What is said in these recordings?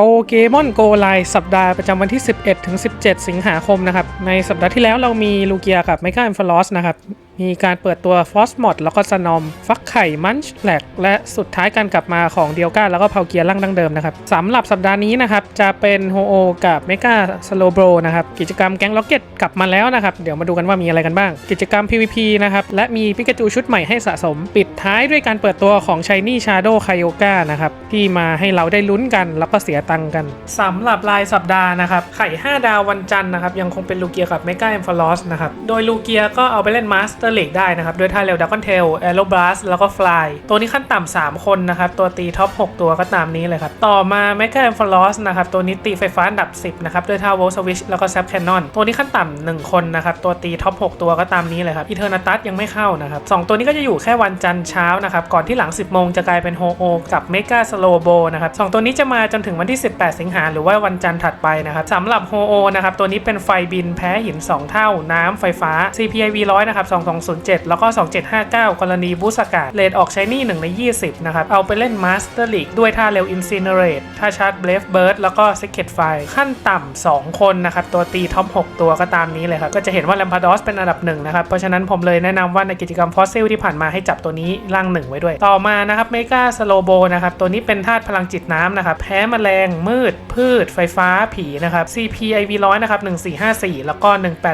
โปเกมอนโกไลสัปดาห์ประจำวันที่ 11 ถึง 17 สิงหาคมนะครับ ในสัปดาห์ที่แล้วเรามีลูเกียกับไมค้า e อ f ฟลอสนะครับ มีการเปิดตัวฟอสมอดแล้วก็สนอม ฟักไข่มันช์แลกและสุดท้ายการกลับมาของเดียวก้าแล้วก็เพาเกียร์ร่างดั้งเดิมนะครับสำหรับสัปดาห์นี้นะครับ จะเป็นโฮโอกับเมกาสโลโบรนะครับ กิจกรรมแก๊งล็อกเก็ตกลับมาแล้วนะครับ เดี๋ยวมาดูกันว่ามีอะไรกันบ้าง กิจกรรม PVP นะครับ และมีปิกาจูชุดใหม่ให้สะสม ปิดท้ายด้วยการเปิดตัวของ Shiny Shadow k a y o g a นะครับที่มาให้เราได้ลุ้นกันแล้วก็เสียตังค์กันสำหรับรายสัปดาห์นะครับไข่ 5 ดาววันจันทร์นะครับยังคงเป็นลูเกียกับเมกา e อ f ฟลอสนะครับโดยลูเกียก็เอาไปเล่นมาสเตอร์เลกได้นะครับ ด้วยท่าเร็วดักคอนเทลแอโรบลัสแล้วก็ฟลายตัวนี้ขั้นต่ำ3คนนะครับ ตัวตีท็อป 6 ตัวก็ตามนี้เลยครับ ต่อมาเมกา e อ f ฟลอสนะครับ ตัวนี้ตีไฟฟ้าอันดับ 10 นะครับ ด้วยท่าโวลสวิชแล้วก็แซปแคนนอนตัวนี้ขั้นต่ำหนึ่งคนนะครับ ตัวตีท็อป 6 ตัวก็ตามนี้เลยครับอีเทอร์นาตัสยังไม่เข้านะครับสองตัวนี้ก็จะอยู่แค่วันจันทร์เช้านะครับก่อนที่หลัง 10โมงจะกลายเป็นโฮโอกับเมกาสโลโบนะครับสองตัวนี้จะมาจนถึงวันที่ 18 สิงหาหรือว่าวันจันทร์ถัดไปนะครับสำหรับโฮโอนะครับตัวนี้เป็นไฟบินแพ้หิน 2 เท่าน้ำไฟฟ้า CPIV 100นะครับ207 แล้วก็ 2759 กรณีบูสกาเลดออกใช้นี่1ใน 20 นะครับ เอาไปเล่นมาสเตอร์ลีกด้วยท่าเร็ว Incinerate ท่าชาร์จ Brave Bird แล้วก็ Secret Fire ขั้นต่ำ 2 คนนะครับ ตัวตีท็อป 6 ตัวก็ตามนี้เลยครับ ก็จะเห็นว่า Lampados เป็นอันดับหนึ่งนะครับ เพราะฉะนั้นผมเลยแนะนำว่าในกิจกรรมฟอสซิลที่ผ่านมาให้จับตัวนี้ร่างหนึ่งไว้ด้วย ต่อมานะครับเมกาสโลโบนะครับ ตัวนี้เป็นธาตุพลังจิตน้ำนะครับ แพ้แมลง มืด พืช ไฟฟ้า ผีนะครับ CPIV 100นะครับ1454 แล้วก็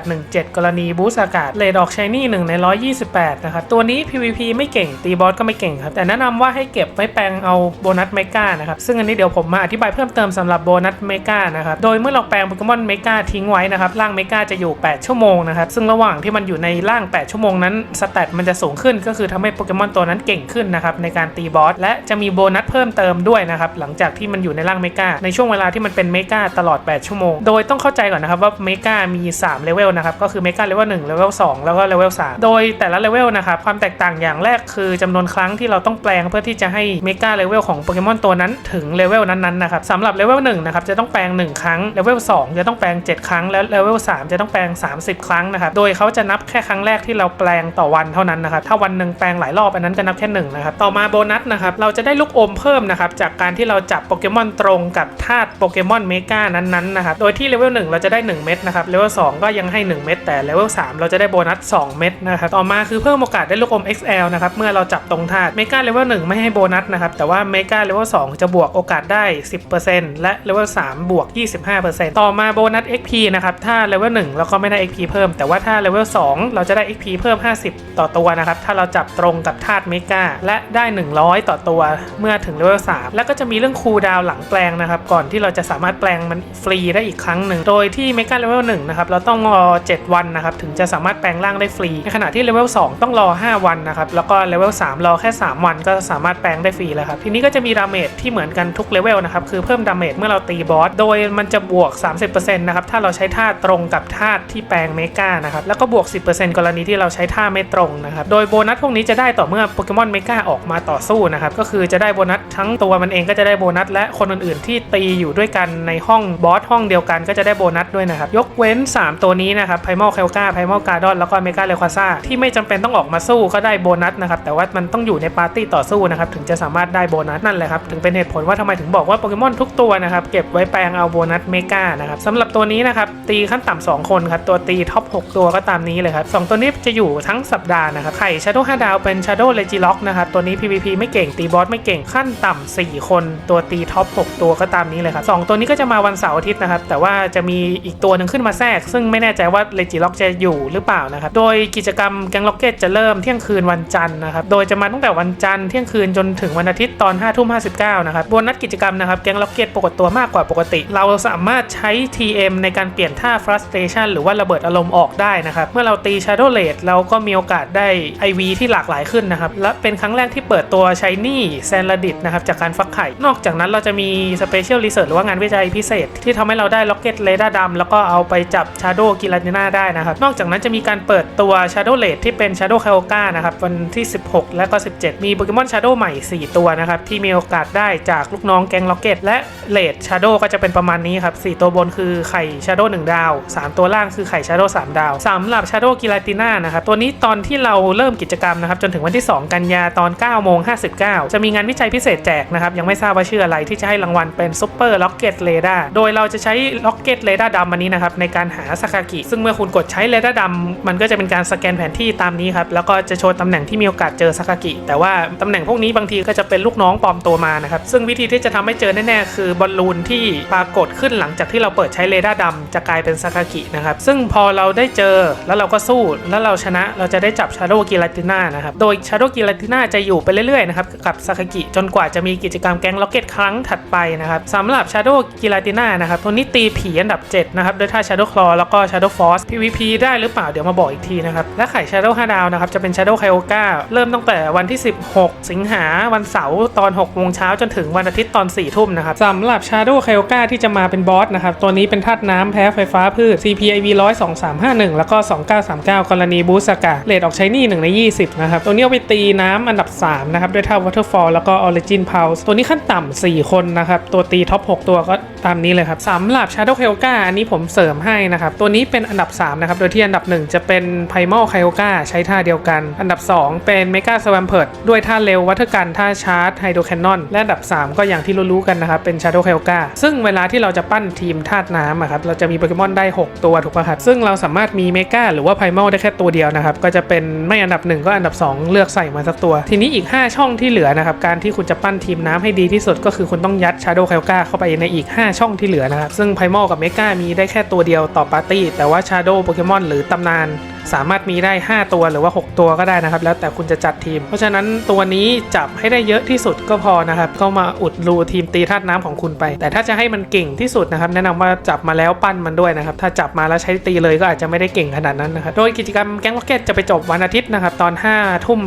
1817 กรณีบูสอากาศเลดออกใช้นี่1ใน128 นะครับ ตัวนี้ PVP ไม่เก่ง ตีบอสก็ไม่เก่งครับ แต่แนะนำว่าให้เก็บไว้แปลงเอาโบนัสเมกานะครับ ซึ่งอันนี้เดี๋ยวผมมาอธิบายเพิ่มเติมสำหรับโบนัสเมกานะครับ โดยเมื่อเราแปลงโปเกมอนเมกาทิ้งไว้นะครับ ร่างเมกาจะอยู่ 8 ชั่วโมงนะครับ ซึ่งระหว่างที่มันอยู่ในร่าง 8 ชั่วโมงนั้นสเตตมันจะสูงขึ้น ก็คือทำให้โปเกมอนตัวนั้นเก่งขึ้นนะครับในการตีบอส และจะมีโบนัสเพิ่มเติมด้วยนะครับ หลังจากที่มันอยู่ในร่างเมกาในช่วงเวลาที่มันเป็นเมกาตลอด 8 ชั่วโมง โดยต้องเข้าใจก่อนนะครับว่าเมกามี3เลเวลนะครับ ก็คือเมกาเลเวล1เลเวล2แล้วก็เลเวล3โดยแต่ละเลเวลนะครับความแตกต่างอย่างแรกคือจำนวนครั้งที่เราต้องแปลงเพื่อที่จะให้เมกาเลเวลของโปเกมอนตัวนั้นถึงเลเวลนั้นๆนะครับสำหรับเลเวล1นะครับจะต้องแปลง 1 ครั้งเลเวล2จะต้องแปลง 7 ครั้งและเลเวล3จะต้องแปลง 30 ครั้งนะครับโดยเขาจะนับแค่ครั้งแรกที่เราแปลงต่อวันเท่านั้นนะครับถ้าวันหนึ่งแปลงหลายรอบอันนั้นจะนับแค่หนึ่งนะครับต่อมาโบนัสนะครับเราจะได้ลูกอมเพิ่มนะครับจากการที่เราจับโปเกมอนตรงกับธาตุโปเกมอนเมกานั้นๆนะครับโดยที่เลเวล1เราจะได้ 1 เม็ดนะครับเลเวล2ก็ยังให้ 1 เม็ดแต่เลเวล3เราจะได้โบนัส2 เม็ดนะครับต่อมาคือเพิ่มโอกาสได้ลูกอม XL นะครับเมื่อเราจับตรงธาตุเมกาเลเวล1ไม่ให้โบนัสนะครับแต่ว่าเมกาเลเวล2จะบวกโอกาสได้ 10%และเลเวล3บวก 25%ต่อมาโบนัส XP นะครับถ้าเลเวล1เราก็ไม่ได้ XP เพิ่ม แต่ว่าถ้าเลเวล2เราจะได้ XP เพิ่ม 50 ต่อตัวนะครับถ้าเราจับตรงกับธาตุเมกาและได้ 100 ต่อตัวเมื่อถึงเลเวล3แล้วก็จะมีเรื่องคูลดาวหลังแปลงนะครับก่อนที่เราจะสามารถแปลงมันฟรีได้อีกครั้งหนึ่งโดยที่เมกาเลเวล1นะครับเราต้องรอ 7 วันนะครับถึงจะสามารถแปลงร่างได้ฟรีในขณะที่เลเวล2ต้องรอ 5 วันนะครับ แล้วก็เลเวล3รอแค่ 3 วันก็สามารถแปลงได้ฟรีแล้วครับ ทีนี้ก็จะมีดาเมจที่เหมือนกันทุกเลเวลนะครับ คือเพิ่มดาเมจเมื่อเราตีบอส โดยมันจะบวก 30%นะครับ ถ้าเราใช้ท่าตรงกับธาที่แปลงเมกานะครับ แล้วก็บวก 10%กรณีที่เราใช้ท่าไม่ตรงนะครับ โดยโบนัสพวกนี้จะได้ต่อเมื่อโปเกมอนเมกาออกมาต่อสู้นะครับ ก็คือจะได้โบนัสทั้งตัวมันเองก็จะได้โบนัส และคนอื่นๆที่ตีอยู่ด้วยกันในห้องบอสห้องเดียวกันก็จะได้โบนัสด้วยนะครับ ยกเว้น 3 ตัวนี้นะครับไพมอลเคลกาไพมอลการ์ดอนแล้วก็เมกาเลควาซ่าที่ไม่จำเป็นต้องออกมาสู้ก็ได้โบนัสนะครับแต่ว่ามันต้องอยู่ในปาร์ตี้ต่อสู้นะครับถึงจะสามารถได้โบนัสนั่นแหละครับถึงเป็นเหตุผลว่าทำไมถึงบอกว่าโปเกมอนทุกตัวนะครับเก็บไว้แปลงเอาโบนัสเมกานะครับสำหรับตัวนี้นะครับตีขั้นต่ำ2คนครับตัวตีท็อป6 ตัวก็ตามนี้เลยครับสองตัวนี้จะอยู่ทั้งสัปดาห์นะครับไข่ชาโดว์5ดาวเป็นชาโดเลจิล็อกนะครับตัวนี้ PVP ไม่เก่งตีบอสไม่เก่งขั้นต่ำ4คน ตัวตีท็อป6 ตัวก็ตามนี้เลยครับสองตัวนี้ก็จะมาวันเสาร์อาทิตย์นะครับแต่ว่าจะมีอีกตัวหนึ่งขึ้นมาแทรก ซึ่งไม่แน่ใจว่าเลจิล็อกจะอยู่หรือเปล่านะครับโดยกิจกรรมแกงล็อกเก็ตจะเริ่มเที่ยงคืนวันจันทร์นะครับ โดยจะมาตั้งแต่วันจันทร์เที่ยงคืนจนถึงวันอาทิตย์ตอน5ทุ่ม59นะครับบนัสกิจกรรมนะครับแกงล็อกเก็ตปกติตัวมากกว่าปกติ เราสามารถใช้ TM ในการเปลี่ยนท่า frustration หรือว่าระเบิดอารมณ์ออกได้นะครับ เมื่อเราตี shadow r a d เราก็มีโอกาสได้ IV ที่หลากหลายขึ้นนะครับ และเป็นครั้งแรกที่เปิดตัว shiny s a n l a d i t นะครับจากการฟักไข่ นอกจากนั้นเราจะมี special research หรือว่างานวิจัยพิเศษ ที่ทำให้เราได้ rocket radar ดำแล้วก็เอาไปจับ shadow กิลา n ิน่าได้นะครับนอกจากนั้นจะมีการเปิดตัว shadow Shadow Late ที่เป็น Shadow k y o g a นะครับวันที่ 16 และก็ 17 มีโปเกมอน Shadow ใหม่ 4 ตัวนะครับที่มีโอกาสได้จากลูกน้องแกงล็อกเก็ตและ Late Shadow ก็จะเป็นประมาณนี้ครับ 4 ตัวบนคือไข่ Shadow 1 ดาว 3 ตัวล่างคือไข่ Shadow 3 ดาวสำหรับ Shadow g i l a t i n a นะครับตัวนี้ตอนที่เราเริ่มกิจกรรมนะครับจนถึงวันที่ 2 กันยาตอน9โมง59 จะมีงานวิจัยพิเศษแจกนะครับยังไม่ทราบว่าชื่ออะไรที่จะให้รางวัลเป็น Super Rocket Radar โดยเราจะใช้ Rocket Radar ดำอันนี้นะครับในการหาสากากิซึ่งเมื่อคุณกดใช้ Radar ดำมันก็จะเป็นการสแกนแผนที่ตามนี้ครับ แล้วก็จะโชว์ตำแหน่งที่มีโอกาสเจอสกากิ แต่ว่าตำแหน่งพวกนี้บางทีก็จะเป็นลูกน้องปลอมตัวมานะครับ ซึ่งวิธีที่จะทำให้เจอแน่ๆ คือบอลลูนที่ปรากฏขึ้นหลังจากที่เราเปิดใช้เรดาร์ดำจะกลายเป็นสกากินะครับ ซึ่งพอเราได้เจอแล้วเราก็สู้แล้วเราชนะเราจะได้จับชาโดกิลาติน่านะครับ โดยชาโดกิลาติน่าจะอยู่ไปเรื่อยๆนะครับกับสกากิจนกว่าจะมีกิจกรรมแก๊งล็อกเก็ตครั้งถัดไปนะครับสำหรับชาโดกิลาติน่านะครับตัวนี้ตีผีอันดับ7นะครับด้วยท่าชาโดคลอแล้วก็ชาโดฟอส PVP ได้หรือเปล่าเดี๋ยวมาบอกอีกทีนะครับและไข่ Shadow 5 ดาวนะครับจะเป็น Shadow k y o g a เริ่มตั้งแต่วันที่ 16 สิงหาวันเสาร์ตอน6โมงเช้าจนถึงวันอาทิตย์ตอน4ทุ่มนะครับสำหรับ Shadow k y o g a ที่จะมาเป็นบอสนะครับตัวนี้เป็นธาตุน้ำแพ้ไฟฟ้าพืช CPIV 100 2351 แล้วก็ 2939 กรณีบูสกาเลดออกใช้นี่1ใน 20 นะครับ ตัวนี้เอาไปตีน้ำอันดับ 3 นะครับ ด้วยท่า Waterfall แล้วก็ Origin Pulse ตัวนี้ขั้นต่ำ 4 คนนะครับ ตัวตีท็อป 6 ตัวก็ตามนี้เลยครับสำหรับ Shadow k y o g a อันนี้ผมเสริมให้นะครับ ตัวนี้เป็นอันดับ 3 นะครับ โดยที่อันดับ 1 จะเป็น Primal k y o g a ใช้ท่าเดียวกัน อันดับ 2 เป็น Mega s w a m p e r ด้วยท่าเร็ววัตถกันท่าชาร์จไฮโดรแคนนอนและอันดับ 3 ก็อย่างที่รู้ๆกันนะครับ เป็น Shadow k y o g a ซึ่งเวลาที่เราจะปั้นทีมธาตุน้ำครับเราจะมีโปเกมอนได้ 6 ตัวถูกป่ะครับซึ่งเราสามารถมี Mega หรือว่า Primal ได้แค่ตัวเดียวนะครับก็จะเป็นไม่อันดับ 1 ก็อันดับ 2 เลือกใส่มาสักตัว ทีนี้อีก 5 ช่องที่เหลือนะครับการที่คุณจะปั้นทีมน้ำให้ดีที่สุด ก็คือคุณต้องยัด Shadow k y o g a เข้าไปในอีก 5 ช่องที่เหลือนะครับซึ่ง Primal กับ Mega มีได้แค่ตัวเดียวต่อปาร์ตี้แต่ว่า Shadow โปเกมอนหรือตำนาน สามารถมีได้ 5 ตัวหรือว่า 6 ตัวก็ได้นะครับ แล้วแต่คุณจะจัดทีม เพราะฉะนั้นตัวนี้จับให้ได้เยอะที่สุดก็พอนะครับ ก็มาอุดรูทีมตีธาตุน้ำของคุณไป แต่ถ้าจะให้มันเก่งที่สุดนะครับ แนะนำว่าจับมาแล้วปั้นมันด้วยนะครับ ถ้าจับมาแล้วใช้ตีเลยก็อาจจะไม่ได้เก่งขนาดนั้นนะครับ โดยกิจกรรมแก๊งล็อกเก็ตจะไปจบวันอาทิตย์นะครับตอน5ทุ่ม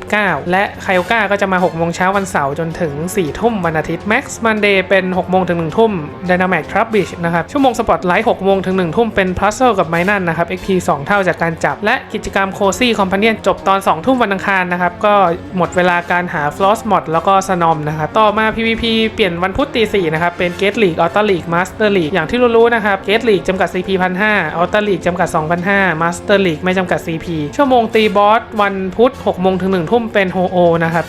59 และไคโอก้าก็จะมา6โมงเช้าวันเสาร์จนถึง4ทุ่มวันอาทิตย์ Max Monday เป็น6โมงถึง1ทุ่ม Dynamax Trap Beach นะครับชั่วโมงสปอตไลท์6โมงถึง1ทุ่มเป็น Puzzle กับไมนั่นนะครับ XP 2 เท่าจากการจับ และกิจกรรมโคซี่คอมพานีจบตอน 2 ทุ่มวันอังคารนะครับ ก็หมดเวลาการหาฟลอสมอดแล้วก็สนอมนะครับ ต่อมา PVP เปลี่ยนวันพุธตีสี่นะครับ เป็นเกตลีกออต a ลีกมาสเตอร์ลีกอย่างที่รู้ๆนะครับเกตลีกจำกัด CP 1,500ออต a ลีกจำกัด 2,500มาสเตอร์ลีกไม่จำกัด CP ชั่วโมงตีบอสวันพุธ6โมงถึง1ทุ่มเป็นโฮโอนะครับ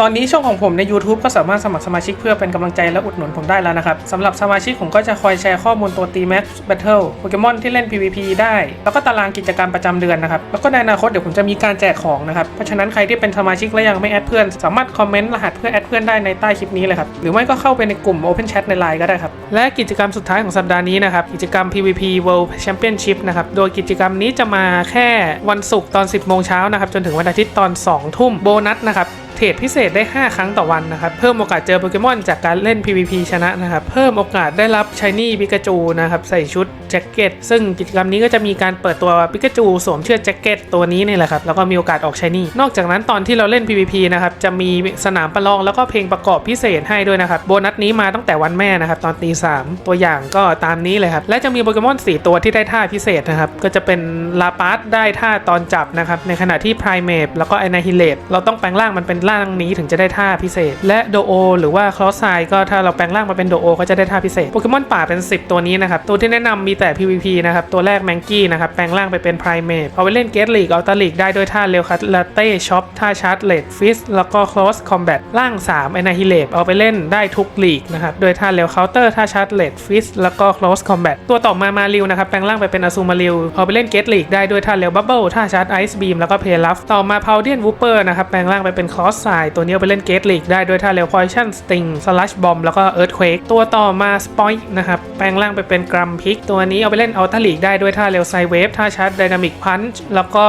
ตอนนี้ช่องของผมใน YouTube ก็สามารถสมัครสมาชิกเพื่อเป็นกำลังใจและอุดหนุนผมได้แล้วนะครับสำหรับสมาชิกผมก็จะคอยแชร์ข้อมูลตัวตี Max Battle โปเกมอนที่เล่น PVP ได้ แล้วก็ตารางกิจกรรมประจำเดือนนะครับ แล้วก็ในอนาคตเดี๋ยวผมจะมีการแจกของนะครับ เพราะฉะนั้นใครที่เป็นสมาชิกและยังไม่แอดเพื่อน สามารถคอมเมนต์รหัสเพื่อแอดเพื่อนได้ในใต้คลิปนี้เลยครับหรือไม่ก็เข้าไปในกลุ่ม Open Chat ใน Line ก็ได้ครับและกิจกรรมสุดท้ายของสัปดาห์นี้นะครับกิจกรรม PVP World Championship นะครับโดยกิจกรรมนี้จะมาแค่วันศุกร์ตอน 10โมงเช้านะครับจนถึงวันอาทิตย์ตอน 2 ทุ่มโบนัสนะครับ เทรดพิเศษได้ 5 ครั้งต่อวันนะครับ เพิ่มโอกาสเจอโปเกมอนจากการเล่น PVP ชนะนะครับ เพิ่มโอกาสได้รับชายนี่ปิกาจูนะครับ ใส่ชุดแจ็คเก็ต ซึ่งกิจกรรมนี้ก็จะมีการเปิดตัวปิกาจูสวมเชือกแจ็คเก็ตตัวนี้นี่แหละครับ แล้วก็มีโอกาสออกชายนี่ นอกจากนั้นตอนที่เราเล่น PVP นะครับ จะมีสนามประลองแล้วก็เพลงประกอบพิเศษให้ด้วยนะครับ โบนัสนี้มาตั้งแต่วันแม่นะครับตอนตีสามตัวอย่างก็ตามนี้เลยครับ และจะมีโปเกมอน4 ตัวที่ได้ท่าพิเศษนะครับ ก็จะเป็นลาปาร์ตได้ท่าตอนจับนะครับ ในขณะที่ไพรเมปแล้วก็ไอนาฮิเลตเราต้องแปลงร่างมันเป็นร่างนี้ถึงจะได้ท่าพิเศษ และโดโอหรือว่าคลอสไซก็ถ้าเราแปลงร่างมาเป็นโดโอก็จะได้ท่าพิเศษโปเกมอนป่าเป็น 10 ตัวนี้นะครับ ตัวที่แนะนำมีแต่ PVP นะครับตัวแรกแมงกี้นะครับแปลงร่างไปเป็นไพรเมปเอาไปเล่นเกตลีกอัลตาลีกได้ด้วยท่าเร็วคัตลาเต้ช็อปท่าชาร์จเลดฟิสแล้วก็คลอสคอมแบทร่าง3ไอนาฮิเลตเอาไปเล่นได้ทุกลีกนะครับโดยท่าเร็วเคาน์เตอร์ท่าชาร์จเลดฟิสแล้วก็คลอสคอมแบทตัวต่อมามาริวนะครับแปลงร่างไปเป็นอซูมาริวเอาไปเล่นเกตลีกได้ด้วยท่าเร็วบับเบิลท่าชาร์จไอซ์บีมแล้วก็เพลลัฟต่อมาพาวเดียนวูเปอร์นะครับแปลงร่างไปเป็นคลอสสไซตัวนี้เอาไปเล่นเกตลีกได้ด้วยท่าเร็วพอยชั่นสติงสลัชบอมแล้วก็เอิร์ธเควกตัวต่อมาสปอยนะครับ แปลงร่างไปเป็นกรัมพิก ตัวนี้เอาไปเล่นอัลตาลีกได้ด้วยท่าเร็วไซเวฟท่าชาร์จไดนามิกพันช์แล้วก็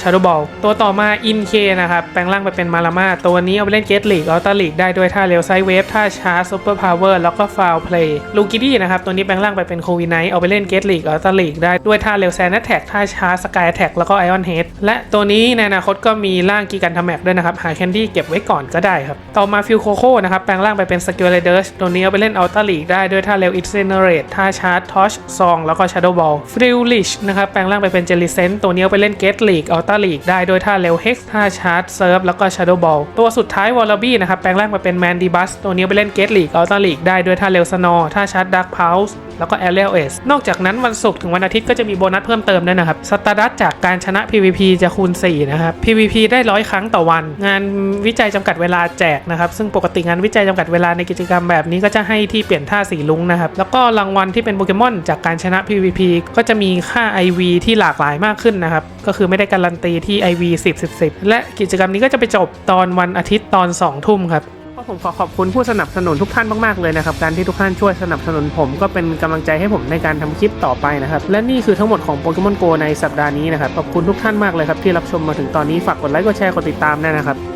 ชาร์ดบอลตัวต่อมาอินเคนะครับแปลงร่างไปเป็นมารามาตัวนี้เอาไปเล่นเกตลีกอัลตาลีกได้ด้วยท่าเร็วไซเวฟท่าชาร์จซูเปอร์พาวเวอร์แล้วก็ฟาวเพลย์ลูกิดี้นะครับตัวนี้แปลงร่างไปเป็นโควิไนเอาไปเล่นเกตลีกอัลตาลีกได้ด้วยท่าเร็วแซนแท็กท่าชาร์จสกายแท็กแล้วก็ไอออนเฮดและตัวนี้ในอนาคตก็มีร่างกีกันทแม็กด้วยนะครับหาแคนดีรี่เก็บไว้ก่อนก็ได้ครับ ต่อมาฟิลโคโค่นะครับ แปลงร่างไปเป็นสกิลเลเดอร์ตัวนี้เอาไปเล่นอัลต a าลีกได้ด้วยท่าเร็วอิ c เซเนเรตท่าชาร์จทอชซองแล้วก็ชาร์โดบอลฟิลลิชนะครับ แปลงร่างไปเป็นเจลิเซนตัวนี้เอาไปเล่นเกตลีกอัลต a าลีกได้ด้วยท่าเร็วเฮกท่าชาร์จเซิร์ฟแล้วก็ชาร์โดบอลตัวสุดท้ายวอลลบี้นะครับแปลงร่างไปเป็นแมนดีบัสตัวนี้เอาไปเล่นเกตลีกอัลต a าลีกได้ด้วยท่าเร็วสโนท่าชาร์จดักพาส์ แล้วก็ Aerial S นอกจากนั้นวันศุกร์ถึงวันอาทิตย์ก็จะมีโบนัสเพิ่มเติมด้วยนะครับสตาร์ดัตจากการชนะ PVP จะคูณ 4 นะครับ PVP ได้ร้อยครั้งต่อวัน งานวิจัยจำกัดเวลาแจกนะครับ ซึ่งปกติงานวิจัยจำกัดเวลาในกิจกรรมแบบนี้ก็จะให้ที่เปลี่ยนท่าสีลุงนะครับ แล้วก็รางวัลที่เป็นโปเกมอนจากการชนะ PVP ก็จะมีค่า IV ที่หลากหลายมากขึ้นนะครับ ก็คือไม่ได้การันตีที่ IV 10 10 10 และกิจกรรมนี้ก็จะไปจบตอนวันอาทิตย์ตอน 2 ทุ่มครับ ก็ผมขอขอบคุณผู้สนับสนุนทุกท่านมากๆเลยนะครับการที่ทุกท่านช่วยสนับสนุนผมก็เป็นกำลังใจให้ผมในการทำคลิปต่อไปนะครับและนี่คือทั้งหมดของโปเกมอนโกในสัปดาห์นี้นะครับขอบคุณทุกท่านมากเลยครับที่รับชมมาถึงตอนนี้ฝากกดไลค์กดแชร์กดติดตามด้วยนะครับ